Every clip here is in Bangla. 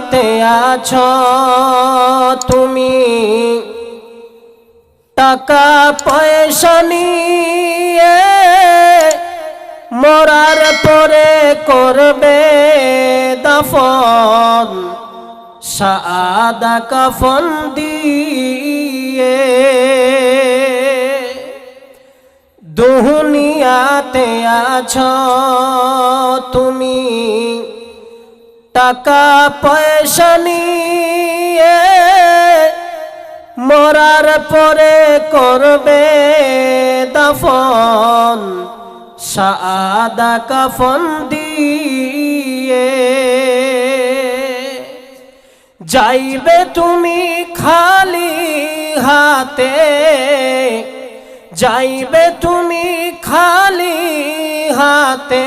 দুনিয়াতে আছ তুমি? টাকা পয়সা নিয়ে মরার পরে করবে দফন। সাদা কফন দিয়ে দুনিয়াতে আছ তুমি? টাকা পয়সা নিয়ে মরার পরে করবে দফন, সাদা কফন দিয়ে। যাইবে তুমি খালি হাতে, যাইবে তুমি খালি হাতে।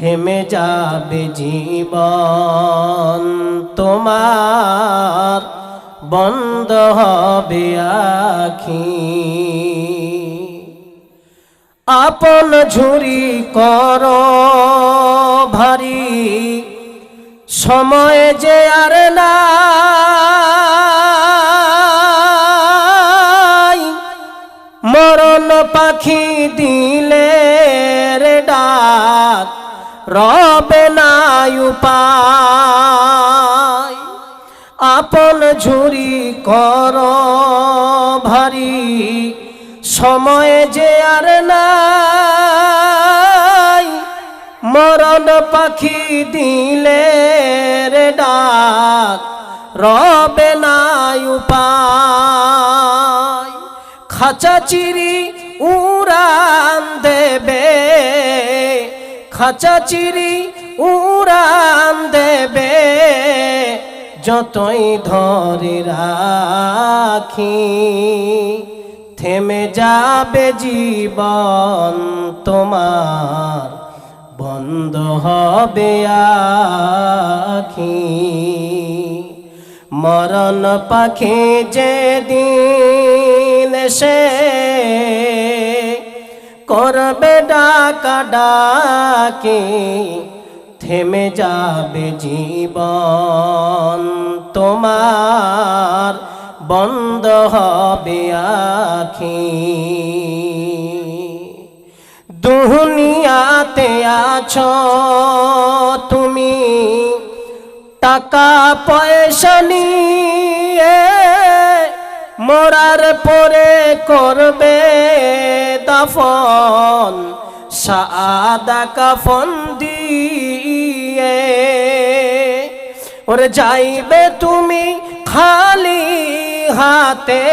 থেমে যাবে জীবন। তোমার বন্ধ হবে আখি। আপন ঝুরি কর ভারী। সময় যে আর না মরণ পাখি দিলে রবে নাই উপায়। আপন ঝুরি কর ভারী, সময় যে আর নাই। মরণ পাখি দিলে রে ডাক, রবে নাই উপায়। খাঁচা চিরি দেবে খাঁচা চিরি উড়ান দেবে, যতই ধরে রাখি। থেমে যাবে জীবন তোমার, বন্ধ হবে আখি। মরণ পাখি যে দিন সে করবে ডাকা ডাকি, থেমে যাবে জীবন। তোমার বন্ধ হবে আখি। দুনিয়াতে আছো, তুমি টাকা পয়সা নিয়ে মরার পরে করবে দফন সাদা কাফন দিয়ে। ওরে যাইবে তুমি খালি হাতে,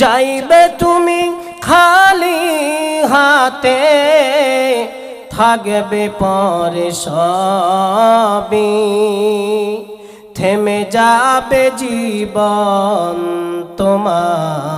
যাইবে তুমি খালি হাতে। থাকবে পরে সবই, থেমে যাবে জীবন তোমার।